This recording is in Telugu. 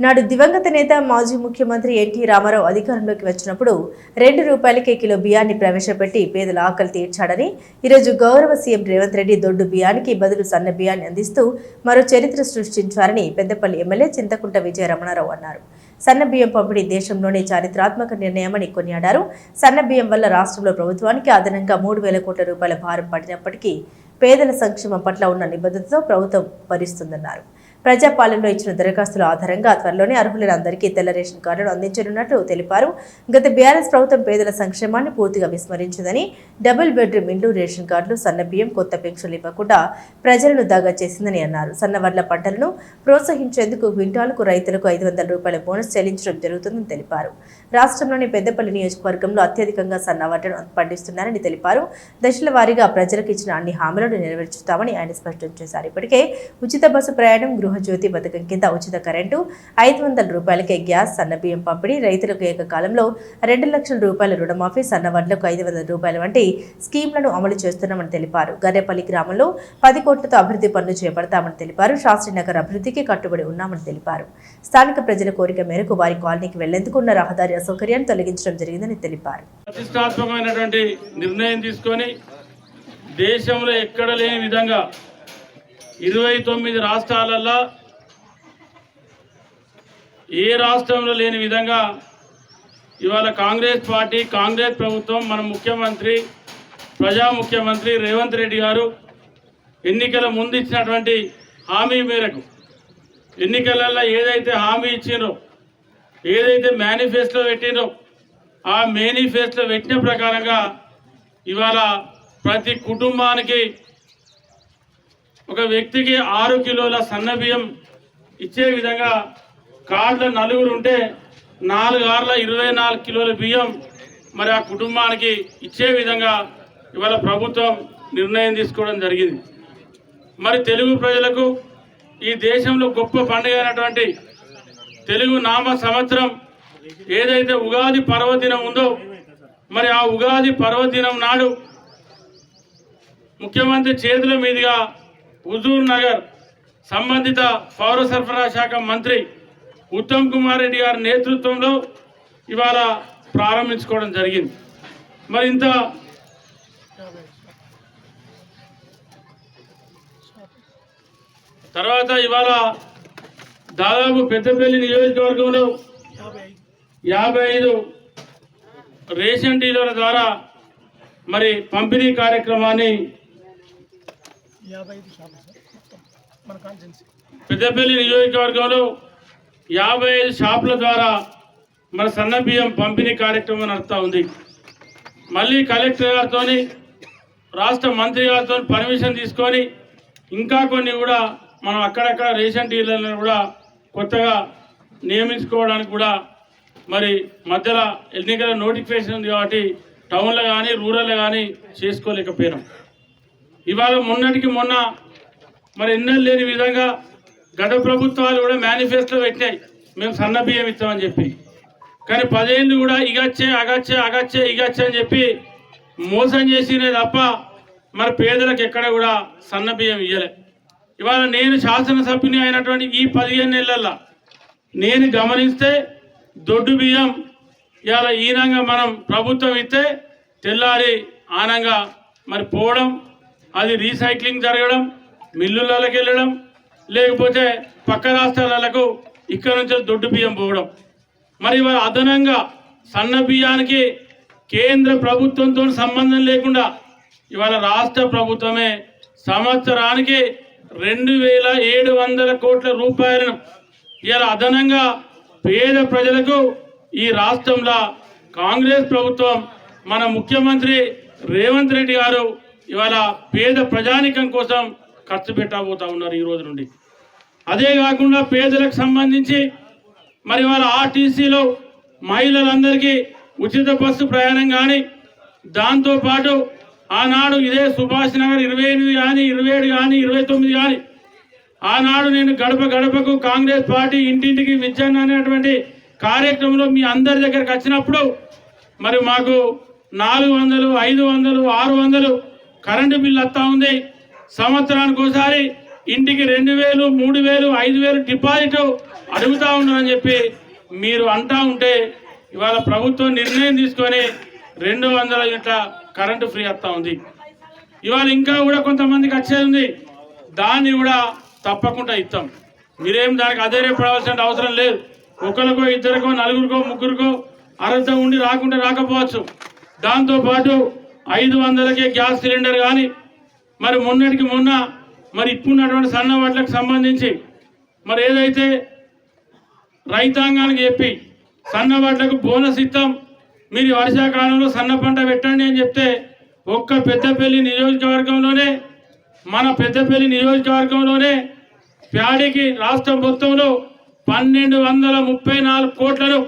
నాడు దివంగత నేత మాజీ ముఖ్యమంత్రి ఎన్టీ రామారావు అధికారంలోకి వచ్చినప్పుడు రెండు రూపాయలకే కిలో బియ్యాన్ని ప్రవేశపెట్టి పేదల ఆకలి తీర్చాడని ఈరోజు గౌరవ సీఎం రేవంత్ రెడ్డి దొడ్డు బియ్యానికి బదులు సన్న బియ్యాన్ని అందిస్తూ మరో చరిత్ర సృష్టించారని పెద్దపల్లి ఎమ్మెల్యే చింతకుంట విజయ రమణారావు అన్నారు. సన్న బియ్యం పంపిణీ దేశంలోనే చారిత్రాత్మక నిర్ణయమని కొనియాడారు. సన్న బియ్యం వల్ల రాష్ట్రంలో ప్రభుత్వానికి అదనంగా మూడు వేల కోట్ల రూపాయల భారం పడినప్పటికీ పేదల సంక్షేమం పట్ల ఉన్న నిబద్ధతతో ప్రభుత్వం భరిస్తుందన్నారు. ప్రజాపాలనలో ఇచ్చిన దరఖాస్తుల ఆధారంగా త్వరలోనే అర్హులైన అందరికీ తెల్ల రేషన్ కార్డును అందించనున్నట్లు తెలిపారు. గత బీఆర్ఎస్ ప్రభుత్వం పేదల సంక్షేమాన్ని పూర్తిగా విస్మరించిందని డబుల్ బెడ్రూమ్ ఇండ్లు రేషన్ కార్డులు సన్న బియ్యం కొత్త పెన్షన్లు ఇవ్వకుండా ప్రజలను దాగా చేసిందని అన్నారు. సన్నవర్ల పంటలను ప్రోత్సహించేందుకు క్వింటాలకు రైతులకు ఐదు వందల రూపాయల బోనస్ చెల్లించడం జరుగుతుందని తెలిపారు. రాష్ట్రంలోని పెద్దపల్లి నియోజకవర్గంలో అత్యధికంగా సన్నవడ్డను పండిస్తున్నారని తెలిపారు. దశల వారీగా ప్రజలకు ఇచ్చిన అన్ని హామీలను నెరవేర్చుతామని ఆయన స్పష్టం చేశారు. ఇప్పటికే ఉచిత బస్సు ప్రయాణం గృహజ్యోతి పథకం కింద ఉచిత కరెంటు ఐదు వందల రూపాయలకే గ్యాస్ సన్నబియ్యం పంపిణీ రైతులకు ఏకకాలంలో రెండు లక్షల రూపాయల రుణమాఫీ సన్నవడ్లకు ఐదు వందల రూపాయల వంటి స్కీమ్లను అమలు చేస్తున్నామని తెలిపారు. గర్రెపల్లి గ్రామంలో పది కోట్లతో అభివృద్ధి పనులు చేపడతామని తెలిపారు. శాస్త్రీనగర్ అభివృద్ధికి కట్టుబడి ఉన్నామని తెలిపారు. స్థానిక ప్రజల కోరిక మేరకు వారి కాలనీకి వెళ్ళేందుకు ఉన్న రహదారి అసౌకర్యాన్ని తొలగించడం జరిగిందని తెలిపారు. ప్రతిష్టాత్మకమైనటువంటి నిర్ణయం తీసుకొని దేశంలో ఎక్కడ లేని విధంగా ఇరవై తొమ్మిది రాష్ట్రాలల్లో ఏ రాష్ట్రంలో లేని విధంగా ఇవాళ కాంగ్రెస్ పార్టీ కాంగ్రెస్ ప్రభుత్వం మన ముఖ్యమంత్రి ప్రజా ముఖ్యమంత్రి రేవంత్ రెడ్డి గారు ఎన్నికల ముందు ఇచ్చినటువంటి హామీ మేరకు ఎన్నికలలో ఏదైతే హామీ ఇచ్చిండ్రో ఏదైతే మేనిఫెస్టో పెట్టినో ఆ మేనిఫెస్టో పెట్టిన ప్రకారంగా ఇవాళ ప్రతి కుటుంబానికి ఒక వ్యక్తికి ఆరు కిలోల సన్న బియ్యం ఇచ్చే విధంగా కార్డుల నలుగురు ఉంటే నాలుగు ఆరుల ఇరవై నాలుగు కిలోల బియ్యం మరి ఆ కుటుంబానికి ఇచ్చే విధంగా ఇవాళ ప్రభుత్వం నిర్ణయం తీసుకోవడం జరిగింది. మరి తెలుగు ప్రజలకు ఈ దేశంలో గొప్ప పండుగ అయినటువంటి తెలుగు నామ సంవత్సరం ఏదైతే ఉగాది పర్వదినం ఉందో మరి ఆ ఉగాది పర్వదినం నాడు ముఖ్యమంత్రి చేతుల మీదుగా హుజూర్ నగర్ సంబంధిత పౌర సరఫరా శాఖ మంత్రి ఉత్తమ్ కుమార్ రెడ్డి గారి నేతృత్వంలో ఇవాళ ప్రారంభించుకోవడం జరిగింది. మరి ఇంత తర్వాత ఇవాళ దాదాపు పెద్దపల్లి నియోజకవర్గంలో యాభై ఐదు రేషన్ డీలర్ల ద్వారా మరి పంపిణీ కార్యక్రమాన్ని యాభై ఐదు సార్ మొత్తం మన కాన్సెన్సీ పెద్దపల్లి నియోజకవర్గంలో యాభై ఐదు షాపుల ద్వారా మన సన్న బియ్యం పంపిణీ కార్యక్రమం నడుస్తూ ఉంది. మళ్ళీ కలెక్టర్ గారితో రాష్ట్ర మంత్రి గారితో పర్మిషన్ తీసుకొని ఇంకా కొన్ని కూడా మనం అక్కడక్కడ రేషన్ డీలర్లను కూడా కొత్తగా నియమించుకోవడానికి కూడా మరి మధ్యలో ఎన్నికల నోటిఫికేషన్ ఉంది కాబట్టి టౌన్లో కానీ రూరల్లో కానీ చేసుకోలేకపోయినాం. ఇవాళ మొన్నటికి మొన్న మరి ఎన్నెళ్ళు లేని విధంగా గత ప్రభుత్వాలు కూడా మేనిఫెస్టో పెట్టినాయి. మేము సన్న బియ్యం ఇస్తామని చెప్పి. కానీ పదేళ్ళు కూడా ఇగచ్చే అగచ్చే అగచ్చే ఇగచ్చే అని చెప్పి మోసం చేసినే తప్ప మరి పేదలకు ఎక్కడ కూడా సన్న బియ్యం ఇయ్యలే. ఇవాళ నేను శాసనసభ్యుని అయినటువంటి ఈ పదిహేను నెలల్లో నేను గమనిస్తే దొడ్డు బియ్యం ఇవాళ ఈనంగా మనం ప్రభుత్వం ఇస్తే తెల్లారి ఆనంగా మరి పోవడం అది రీసైక్లింగ్ జరగడం మిల్లులకి వెళ్ళడం లేకపోతే పక్క రాష్ట్రాలకు ఇక్కడ నుంచి దొడ్డు బియ్యం పోవడం. మరి వారు అదనంగా సన్న బియ్యానికి కేంద్ర ప్రభుత్వంతో సంబంధం లేకుండా ఇవాళ రాష్ట్ర ప్రభుత్వమే సంవత్సరానికి రెండు వేల ఏడు వందల కోట్ల రూపాయలను ఇవాళ అదనంగా పేద ప్రజలకు ఈ రాష్ట్రంలో కాంగ్రెస్ ప్రభుత్వం మన ముఖ్యమంత్రి రేవంత్ రెడ్డి గారు ఇవాళ పేద ప్రజానికం కోసం ఖర్చు పెట్టబోతా ఉన్నారు ఈ రోజు నుండి. అదే కాకుండా పేదలకు సంబంధించి మరి వాళ్ళ ఆర్టీసీలో మహిళలందరికీ ఉచిత బస్సు ప్రయాణం కానీ దాంతోపాటు ఆనాడు ఇదే సుభాష్ నగర్ ఇరవై ఎనిమిది కానీ ఇరవై ఏడు కానీ ఇరవై తొమ్మిది కానీ ఆనాడు నేను గడప గడపకు కాంగ్రెస్ పార్టీ ఇంటింటికి విద్యను అనేటువంటి కార్యక్రమంలో మీ అందరి దగ్గరకు వచ్చినప్పుడు మరి మాకు నాలుగు వందలు ఐదు వందలు ఆరు వందలు కరెంటు బిల్లు వస్తూ ఉంది. సంవత్సరానికి ఒకసారి ఇంటికి రెండు వేలు మూడు వేలు ఐదు వేలు డిపాజిట్ అడుగుతా ఉన్నారని చెప్పి మీరు అంటా ఉంటే ఇవాళ ప్రభుత్వం నిర్ణయం తీసుకొని రెండు వందల యూనిట్ల కరెంటు ఫ్రీ వస్తూ ఉంది. ఇవాళ ఇంకా కూడా కొంతమందికి వచ్చేది ఉంది. దాన్ని కూడా తప్పకుండా ఇస్తాం. మీరేం దానికి అధైర్యపడవలసిన అవసరం లేదు. ఒకరికో ఇద్దరికో నలుగురికో ముగ్గురికో అర్హత ఉండి రాకుండా రాకపోవచ్చు. దాంతోపాటు ఐదు వందలకే గ్యాస్ సిలిండర్ కానీ మరి మొన్నటికి మొన్న మరి ఇప్పుడున్నటువంటి సన్న వాటికి సంబంధించి మరి ఏదైతే రైతాంగానికి చెప్పి సన్న వాటికి బోనస్ ఇస్తాం మీరు వర్షాకాలంలో సన్న పంట పెట్టండి అని చెప్తే ఒక్క పెద్దపల్లి నియోజకవర్గంలోనే మన పెద్దపల్లి నియోజకవర్గంలోనే ప్యాడీకి రాష్ట్రం మొత్తంలో పన్నెండు వందల ముప్పై నాలుగు కోట్లను